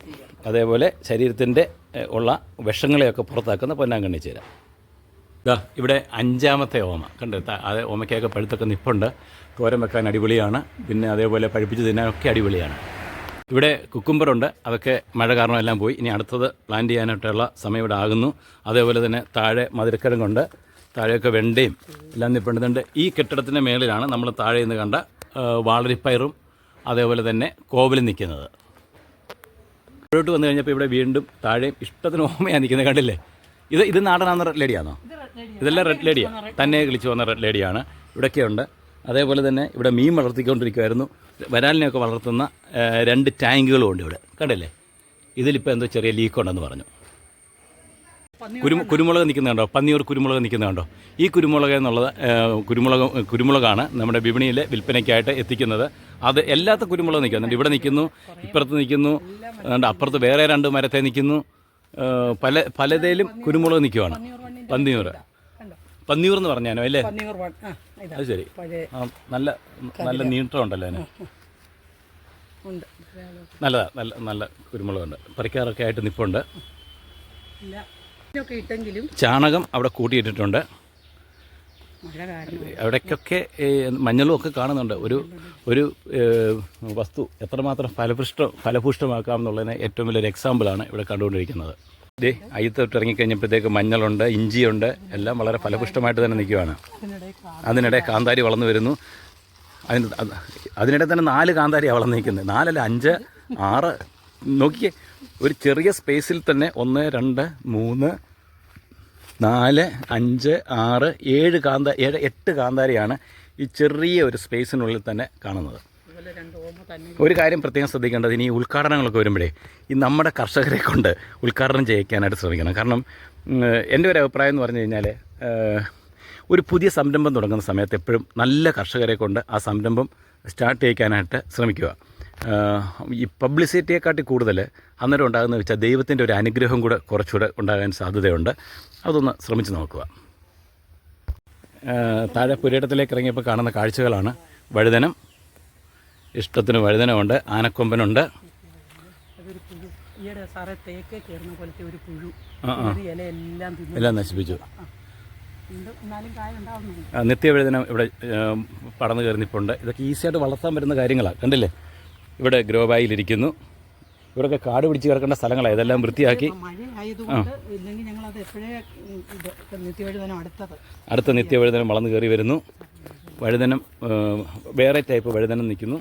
അതേപോലെ ശരീരത്തിന്റെ ഉള്ള വിഷങ്ങളെയൊക്കെ പുറത്താക്കുന്ന പൊന്നാങ്കണ്ണി ചേര. ഇതാ ഇവിടെ അഞ്ചാമത്തെ ഓമ. കണ്ട് അത് ഓമയ്ക്കൊക്കെ പഴുത്തൊക്കെ നിപ്പുണ്ട്. തോരൻ വെക്കാൻ അടിപൊളിയാണ്. പിന്നെ അതേപോലെ പഴുപ്പിച്ച് തിന്നാനൊക്കെ അടിപൊളിയാണ്. ഇവിടെ കുക്കുംബറുണ്ട്. അതൊക്കെ മഴ കാരണം എല്ലാം പോയി. ഇനി അടുത്തത് പ്ലാൻ ചെയ്യാനായിട്ടുള്ള സമയം ഇവിടെ ആകുന്നു. അതേപോലെ തന്നെ താഴെ മധുരക്കിഴങ്ങുണ്ട് താഴെയൊക്കെ വെണ്ടയും എല്ലാം നിൽപ്പുണ്ടുന്നുണ്ട് ഈ കെട്ടിടത്തിന്റെ മേളിലാണ് നമ്മൾ താഴെ നിന്ന് കണ്ട വാളരിപ്പയറും അതേപോലെ തന്നെ കോവലും നിൽക്കുന്നത്. ഇവിടോട്ട് വന്നു കഴിഞ്ഞപ്പോൾ ഇവിടെ വീണ്ടും താഴെയും ഇഷ്ടത്തിന് ഓമയാണ് നിൽക്കുന്നത് കണ്ടില്ലേ? ഇത് ഇത് നാടനാണെന്ന റെഡ് ലേഡിയാണോ ഇതെല്ലാം റെഡ് ലേഡിയാണ് തന്നെ കിളിച്ചു വന്ന റെഡ് ലേഡിയാണ്. ഇവിടെയൊക്കെയുണ്ട് അതേപോലെ തന്നെ ഇവിടെ മീൻ വളർത്തിക്കൊണ്ടിരിക്കുമായിരുന്നു വരാലിനെയൊക്കെ വളർത്തുന്ന രണ്ട് ടാങ്കുകളും ഉണ്ട് ഇവിടെ. കണ്ടില്ലേ? ഇതിലിപ്പോൾ എന്തോ ചെറിയ ലീക്കുണ്ടെന്ന് പറഞ്ഞു. കുരു കുരുമുളക് നിൽക്കുന്നുണ്ടോ പന്നിയൂർ കുരുമുളക് നിൽക്കുന്നുണ്ടോ ഈ കുരുമുളക് എന്നുള്ളത് കുരുമുളക് കുരുമുളകാണ് നമ്മുടെ വിപണിയിൽ വിൽപ്പനയ്ക്കായിട്ട് എത്തിക്കുന്നത്. അത് എല്ലാത്ത കുരുമുളക് നിൽക്കുന്നുണ്ട് ഇവിടെ നിൽക്കുന്നു ഇപ്പുറത്ത് നിൽക്കുന്നു അപ്പുറത്ത് വേറെ രണ്ട് മരത്തെ നിൽക്കുന്നു. പല പലതേലും കുരുമുളക് നിൽക്കുവാണ്. പന്നിയൂർ. പന്നിയൂർ എന്ന് പറഞ്ഞാനോ അല്ലേ? അത് ശരി. നല്ല നല്ല നീട്ടമുണ്ടല്ലോ അതിന്. നല്ലതാ നല്ല നല്ല കുരുമുളകുണ്ട്. പറിക്കാറൊക്കെ ആയിട്ട് നിപ്പുണ്ട്. ചാണകം അവിടെ കൂട്ടിയിട്ടിട്ടുണ്ട്. അവിടേക്കൊക്കെ മഞ്ഞളും ഒക്കെ കാണുന്നുണ്ട്. ഒരു ഒരു വസ്തു എത്രമാത്രം ഫലപുഷ്ട ഫലഭൂഷ്ടമാക്കാം എന്നുള്ളതിന് ഏറ്റവും വലിയൊരു എക്സാമ്പിളാണ് ഇവിടെ കണ്ടുകൊണ്ടിരിക്കുന്നത്. ഇതേ അയ്യത്തോട്ട് ഇറങ്ങിക്കഴിഞ്ഞപ്പോഴത്തേക്ക് മഞ്ഞളുണ്ട് ഇഞ്ചിയുണ്ട് എല്ലാം വളരെ ഫലപുഷ്ടമായിട്ട് തന്നെ നിൽക്കുകയാണ് അതിനിടെ കാന്താരി വളർന്നു വരുന്നു. അതിന് അതിനിടെ തന്നെ നാല് കാന്താരിയാണ് വളർന്നു നിൽക്കുന്നത് നാലല്ല അഞ്ച് ആറ് നോക്കിയേ ഒരു ചെറിയ സ്പേസിൽ തന്നെ ഒന്ന് രണ്ട് മൂന്ന് നാല് അഞ്ച് ആറ് ഏഴ് കാന്ത ഏഴ് എട്ട് കാന്താരിയാണ് ഈ ചെറിയ ഒരു സ്പേസിനുള്ളിൽ തന്നെ കാണുന്നത്. ഒരു കാര്യം പ്രത്യേകം ശ്രദ്ധിക്കേണ്ടത് ഇനി ഉദ്ഘാടനങ്ങളൊക്കെ വരുമ്പോഴേ ഈ നമ്മുടെ കർഷകരെ കൊണ്ട് ഉദ്ഘാടനം ചെയ്യിക്കാനായിട്ട് ശ്രമിക്കണം. കാരണം എന്റെ ഒരു അഭിപ്രായം എന്ന് പറഞ്ഞു കഴിഞ്ഞാൽ ഒരു പുതിയ സംരംഭം തുടങ്ങുന്ന സമയത്ത് എപ്പോഴും നല്ല കർഷകരെ കൊണ്ട് ആ സംരംഭം സ്റ്റാർട്ട് ചെയ്യിക്കാനായിട്ട് ശ്രമിക്കുക. ഈ പബ്ലിസിറ്റിയെക്കാട്ടി കൂടുതൽ അന്നേരം ഉണ്ടാകുന്ന വെച്ചാൽ ദൈവത്തിന്റെ ഒരു അനുഗ്രഹം കൂടെ കുറച്ചുകൂടെ ഉണ്ടാകാൻ സാധ്യതയുണ്ട്. അതൊന്ന് ശ്രമിച്ച് നോക്കുക. താഴെ പുരയിടത്തിലേക്ക് ഇറങ്ങിയപ്പോൾ കാണുന്ന കാഴ്ചകളാണ്. വഴുതനം. ഇഷ്ടത്തിന് വഴുതനമുണ്ട്. ആനക്കൊമ്പനുണ്ട്. എല്ലാം നശിപ്പിച്ചു. നിത്യവഴുതനം ഇവിടെ പടന്നു കയറി നിപ്പുണ്ട് ഇതൊക്കെ ഈസിയായിട്ട് വളർത്താൻ പറ്റുന്ന കാര്യങ്ങളാണ് കണ്ടില്ലേ? ഇവിടെ ഗ്രോ ബാഗിലിരിക്കുന്നു ഇവിടെയൊക്കെ കാട് പിടിച്ച് കിടക്കേണ്ട സ്ഥലങ്ങളാണ് ഇതെല്ലാം വൃത്തിയാക്കി. അടുത്ത നിത്യവഴുതനം വളർന്നു കയറി വരുന്നു. വഴുതനം വേറെ ടൈപ്പ് വഴുതനം നിൽക്കുന്നു.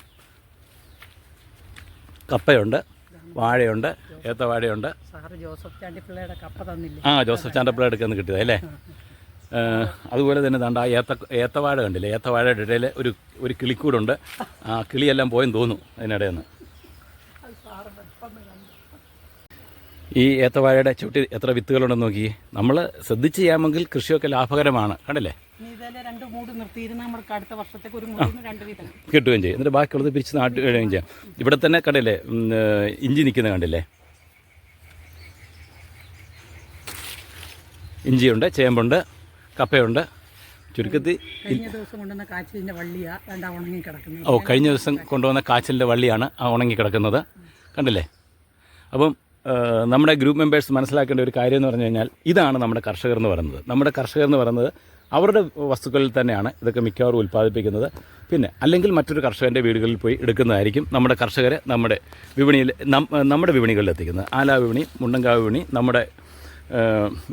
കപ്പയുണ്ട് വാഴയുണ്ട് ഏത്തവാഴയുണ്ട്. ആ ജോസഫ് ചാണ്ടപ്പിള്ളയുടെ കപ്പ തന്നില്ല? ആ ജോസഫ് ചാണ്ടപ്പിള്ളയുടെ കിട്ടിയതല്ലേ അതുപോലെ തന്നെ ദാണ്ട ഏത്ത ഏത്തവാഴ കണ്ടില്ലേ? ഏത്തവാഴയുടെ ഇടയിൽ ഒരു ഒരു കിളിക്കൂടുണ്ട്. ആ കിളിയെല്ലാം പോയെന്ന് തോന്നുന്നു അതിനിടയിൽ നിന്ന് ഈ ഏത്തവാഴയുടെ ചുട്ടി എത്ര വിത്തുകളുണ്ടെന്ന് നോക്കി. നമ്മൾ ശ്രദ്ധിച്ച് ചെയ്യാമെങ്കിൽ കൃഷിയൊക്കെ ലാഭകരമാണ്. കണ്ടില്ലേ? കിട്ടുകയും ചെയ്യും. എന്നിട്ട് ബാക്കിയുള്ളത് പിരിച്ച് നാട്ടുകയും ചെയ്യാം. ഇവിടെ തന്നെ കണ്ടില്ലേ? ഇഞ്ചി നിൽക്കുന്നത് കണ്ടില്ലേ? ഇഞ്ചിയുണ്ട് ചേമ്പുണ്ട്. കപ്പയുണ്ട്. ചുരുക്കത്തിൽ കഴിഞ്ഞ ദിവസം കൊണ്ടുവന്ന ഉണങ്ങി കിടക്കുന്നത്. ഓ കഴിഞ്ഞ ദിവസം കൊണ്ടുവന്ന കാച്ചിലിന്റെ വള്ളിയാണ് ആ ഉണങ്ങി കിടക്കുന്നത്. കണ്ടില്ലേ? അപ്പം നമ്മുടെ ഗ്രൂപ്പ് മെമ്പേഴ്സ് മനസ്സിലാക്കേണ്ട ഒരു കാര്യം എന്ന് പറഞ്ഞു കഴിഞ്ഞാൽ ഇതാണ് നമ്മുടെ കർഷകർ എന്ന് പറയുന്നത്. നമ്മുടെ കർഷകർ എന്ന് പറയുന്നത് അവരുടെ വസ്തുക്കളിൽ തന്നെയാണ് ഇതൊക്കെ മിക്കവാറും ഉൽപ്പാദിപ്പിക്കുന്നത്. പിന്നെ അല്ലെങ്കിൽ മറ്റൊരു കർഷകന്റെ വീടുകളിൽ പോയി എടുക്കുന്നതായിരിക്കും നമ്മുടെ കർഷകരെ നമ്മുടെ വിപണിയിൽ നമ്മുടെ വിപണികളിൽ എത്തിക്കുന്നത്. ആലാ വിപണി മുണ്ടങ്കാവ് വിപണി നമ്മുടെ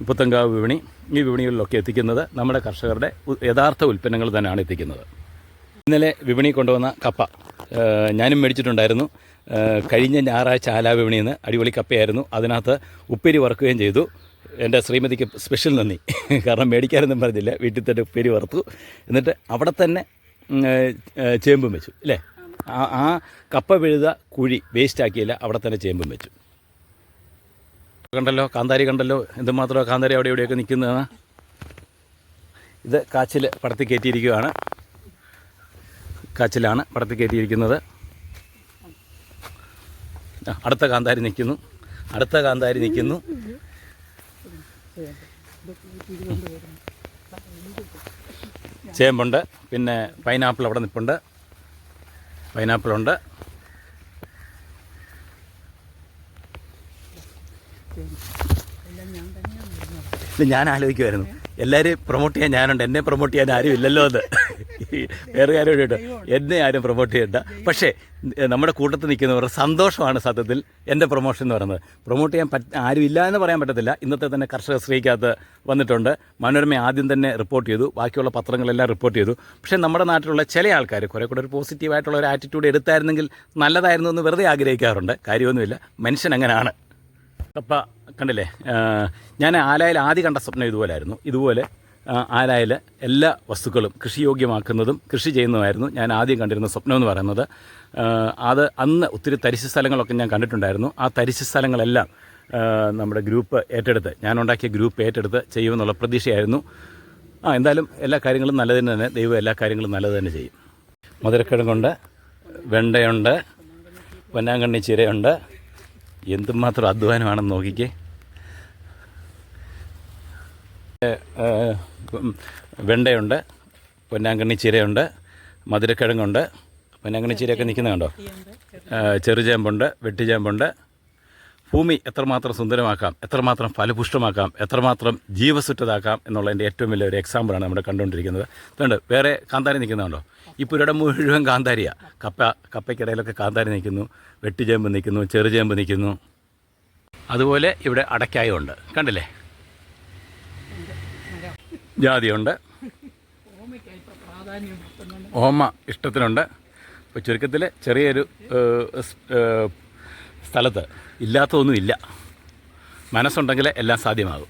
പുത്തങ്കാവ് വിപണി ഈ വിപണികളിലൊക്കെ എത്തിക്കുന്നത് നമ്മുടെ കർഷകരുടെ യഥാർത്ഥ ഉൽപ്പന്നങ്ങൾ തന്നെയാണ് എത്തിക്കുന്നത്. ഇന്നലെ വിപണി കൊണ്ടുവന്ന കപ്പ ഞാനും മേടിച്ചിട്ടുണ്ടായിരുന്നു. കഴിഞ്ഞ ഞായറാഴ്ച ആലാ വിപണിയിൽ നിന്ന് അടിപൊളി കപ്പയായിരുന്നു. അതിനകത്ത് ഉപ്പേരി വറുക്കുകയും ചെയ്തു. എന്റെ ശ്രീമതിക്ക് സ്പെഷ്യൽ നന്ദി. കാരണം മേടിക്കാനൊന്നും പറഞ്ഞില്ല. വീട്ടിൽ തന്നെ ഉപ്പേരി വറുത്തു. എന്നിട്ട് അവിടെ തന്നെ ചേമ്പും വെച്ചു. അല്ലേ ആ കപ്പ വെഴുത കുഴി വേസ്റ്റാക്കിയില്ല അവിടെ തന്നെ ചേമ്പും വെച്ചു. കണ്ടല്ലോ കാന്താരി കണ്ടല്ലോ. എന്തുമാത്രമോ കാന്താരി അവിടെ ഇവിടെയൊക്കെ നിൽക്കുന്നതാണ് ഇത് കാച്ചിൽ പടത്തി കയറ്റിയിരിക്കുകയാണ്. കാച്ചിലാണ് പടത്തി കയറ്റിയിരിക്കുന്നത്. അടുത്ത കാന്താരി നിൽക്കുന്നു. അടുത്ത കാന്താരി നിൽക്കുന്നു. ചേമ്പുണ്ട്. പിന്നെ പൈനാപ്പിൾ അവിടെ നിൽപ്പുണ്ട്. പൈനാപ്പിളുണ്ട് ഞാൻ ആലോചിക്കുമായിരുന്നു എല്ലാവരെയും പ്രൊമോട്ട് ചെയ്യാൻ ഞാനുണ്ട്. എന്നെ പ്രൊമോട്ട് ചെയ്യാൻ ആരും ഇല്ലല്ലോ എന്ന്. വേറെ കാര്യം എന്നെ ആരും പ്രൊമോട്ട് ചെയ്യണ്ട. പക്ഷേ നമ്മുടെ കൂട്ടത്തിൽ നിൽക്കുന്നവരുടെ സന്തോഷമാണ് സത്യത്തിൽ എന്റെ പ്രൊമോഷൻ എന്ന് പറയുന്നത്. പ്രൊമോട്ട് ചെയ്യാൻ പറ്റ ആരും ഇല്ല എന്ന് പറയാൻ പറ്റത്തില്ല. ഇന്നത്തെ തന്നെ കർഷക സ്ത്രീക്കകത്ത് വന്നിട്ടുണ്ട്. മനോരമ ആദ്യം തന്നെ റിപ്പോർട്ട് ചെയ്തു. ബാക്കിയുള്ള പത്രങ്ങളെല്ലാം റിപ്പോർട്ട് ചെയ്തു. പക്ഷേ നമ്മുടെ നാട്ടിലുള്ള ചില ആൾക്കാർ കുറേ കൂടെ ഒരു പോസിറ്റീവായിട്ടുള്ള ഒരു ആറ്റിറ്റ്യൂഡ് എടുത്തായിരുന്നെങ്കിൽ നല്ലതായിരുന്നു എന്ന് വെറുതെ ആഗ്രഹിക്കാറുണ്ട്. കാര്യമൊന്നുമില്ല. മനുഷ്യൻ അങ്ങനെയാണ് കപ്പ കണ്ടില്ലേ? ഞാൻ ആലായിൽ ആദ്യം കണ്ട സ്വപ്നം ഇതുപോലായിരുന്നു. ഇതുപോലെ ആലായിൽ എല്ലാ വസ്തുക്കളും കൃഷിയോഗ്യമാക്കുന്നതും കൃഷി ചെയ്യുന്നതുമായിരുന്നു ഞാൻ ആദ്യം കണ്ടിരുന്ന സ്വപ്നം എന്ന് പറയുന്നത്. അത് അന്ന് ഒത്തിരി തരിശ് സ്ഥലങ്ങളൊക്കെ ഞാൻ കണ്ടിട്ടുണ്ടായിരുന്നു. ആ തരിശ് സ്ഥലങ്ങളെല്ലാം നമ്മുടെ ഗ്രൂപ്പ് ഏറ്റെടുത്ത് ഞാനുണ്ടാക്കിയ ഗ്രൂപ്പ് ഏറ്റെടുത്ത് ചെയ്യുമെന്നുള്ള പ്രതീക്ഷയായിരുന്നു. ആ എന്തായാലും എല്ലാ കാര്യങ്ങളും നല്ലതിന് തന്നെ ദൈവം എല്ലാ കാര്യങ്ങളും നല്ലത് തന്നെ ചെയ്യും. മധുരക്കിഴങ്ങുണ്ട് വെണ്ടയുണ്ട് പൊന്നാങ്കണ്ണി ചീരയുണ്ട്. എന്തുമാത്രം അധ്വാനമാണെന്ന് നോക്കിക്കേ. വെണ്ടയുണ്ട് പൊന്നാങ്കണ്ണി ചീരയുണ്ട് മധുരക്കിഴങ്ങുണ്ട് പൊന്നാങ്കണ്ണി ചീരയൊക്കെ നിൽക്കുന്ന കണ്ടോ? ചെറുചേമ്പുണ്ട് വെട്ടിചേമ്പുണ്ട് ഭൂമി എത്രമാത്രം സുന്ദരമാക്കാം എത്രമാത്രം ഫലപുഷ്ടമാക്കാം എത്രമാത്രം ജീവസുറ്റതാക്കാം എന്നുള്ളതിന്റെ ഏറ്റവും വലിയൊരു എക്സാമ്പിളാണ് നമ്മുടെ കണ്ടുകൊണ്ടിരിക്കുന്നത്. അതുകൊണ്ട് വേറെ കാന്താരി നിൽക്കുന്നുണ്ടോ ഈ ഇവിടെ മുഴുവൻ കാന്താരിയാണ് കപ്പ കപ്പയ്ക്കിടയിലൊക്കെ കാന്താരി നിൽക്കുന്നു വെട്ടിചേമ്പ് നിൽക്കുന്നു ചെറുചേമ്പ് നിൽക്കുന്നു. അതുപോലെ ഇവിടെ അടയ്ക്കായുണ്ട് കണ്ടില്ലേ? ജാതിയുണ്ട്. ഓമ ഇഷ്ടത്തിനുണ്ട്. അപ്പോൾ ചുരുക്കത്തിൽ ചെറിയൊരു സ്ഥലത്ത് ഇല്ലാത്തതൊന്നുമില്ല. മനസ്സുണ്ടെങ്കിൽ എല്ലാം സാധ്യമാകും.